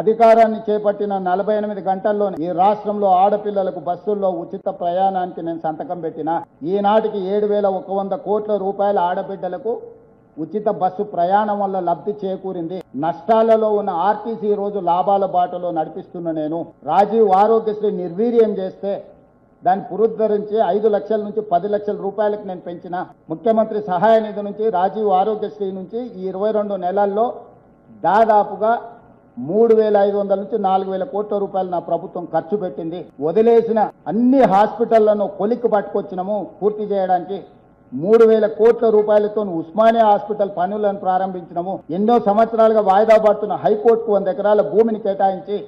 అధికారాన్ని చేపట్టిన నలభై ఎనిమిది గంటల్లో ఈ రాష్ట్రంలో ఆడపిల్లలకు బస్సుల్లో ఉచిత ప్రయాణానికి నేను సంతకం పెట్టిన ఈనాటికి ఏడు వేల ఒక వంద కోట్ల రూపాయల ఆడబిడ్డలకు ఉచిత బస్సు ప్రయాణం వల్ల లబ్ధి చేకూరింది. నష్టాలలో ఉన్న ఆర్టీసీ రోజు లాభాల బాటలో నడిపిస్తున్న నేను. రాజీవ్ ఆరోగ్యశ్రీ నిర్వీర్యం చేస్తే దాన్ని పునరుద్ధరించి ఐదు లక్షల నుంచి పది లక్షల రూపాయలకు నేను పెంచిన. ముఖ్యమంత్రి సహాయ నిధి నుంచి రాజీవ్ ఆరోగ్యశ్రీ నుంచి ఈ ఇరవై రెండు నెలల్లో దాదాపుగా మూడు వేల ఐదు వందల నుంచి నాలుగు వేల కోట్ల రూపాయలు నా ప్రభుత్వం ఖర్చు పెట్టింది. వదిలేసిన అన్ని హాస్పిటళ్ళను కొలిక్కి పట్టుకొచ్చినాము పూర్తి చేయడానికి. మూడు వేల కోట్ల రూపాయలతో ఉస్మానియా హాస్పిటల్ పనులను ప్రారంభించినాము. ఎన్నో సంవత్సరాలుగా వాయిదా పడుతున్న హైకోర్టుకు వంద ఎకరాల భూమిని కేటాయించి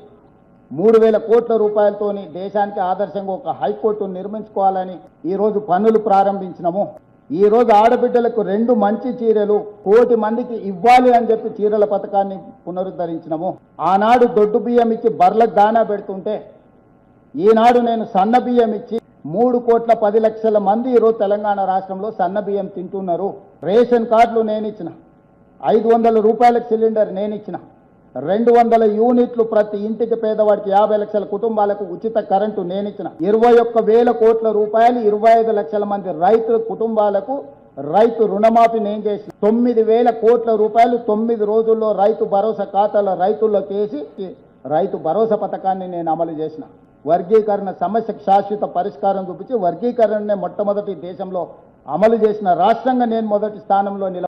మూడు వేల కోట్ల రూపాయలతోని దేశానికి ఆదర్శంగా ఒక హైకోర్టును నిర్మించుకోవాలని ఈరోజు పనులు ప్రారంభించినము. ఈరోజు ఆడబిడ్డలకు రెండు మంచి చీరలు కోటి మందికి ఇవ్వాలి అని చెప్పి చీరల పథకాన్ని పునరుద్ధరించినాము. ఆనాడు దొడ్డు బియ్యం ఇచ్చి బర్లకు దానా పెడుతుంటే ఈనాడు నేను సన్న బియ్యం ఇచ్చి మూడు కోట్ల పది లక్షల మంది ఈరోజు తెలంగాణ రాష్ట్రంలో సన్న బియ్యం తింటున్నారు. రేషన్ కార్డులు నేను ఇచ్చిన. ఐదు వందల రూపాయలకు సిలిండర్ నేను ఇచ్చిన. రెండు వందల యూనిట్లు ప్రతి ఇంటికి పేదవాడికి యాభై లక్షల కుటుంబాలకు ఉచిత కరెంటు నేను ఇచ్చిన ఇరవై ఒక్క వేల కోట్ల రూపాయలు ఇరవై ఐదు లక్షల మంది రైతుల కుటుంబాలకు రైతు రుణమాఫీ నేను చేసి తొమ్మిది వేల కోట్ల రూపాయలు తొమ్మిది రోజుల్లో రైతు భరోసా ఖాతాల రైతుల్లోకి వేసి రైతు భరోసా పథకాన్ని నేను అమలు చేసిన. వర్గీకరణ సమస్యకు శాశ్వత పరిష్కారం చూపించి వర్గీకరణనే మొట్టమొదటి దేశంలో అమలు చేసిన రాష్ట్రంగా నేను మొదటి స్థానంలో నిల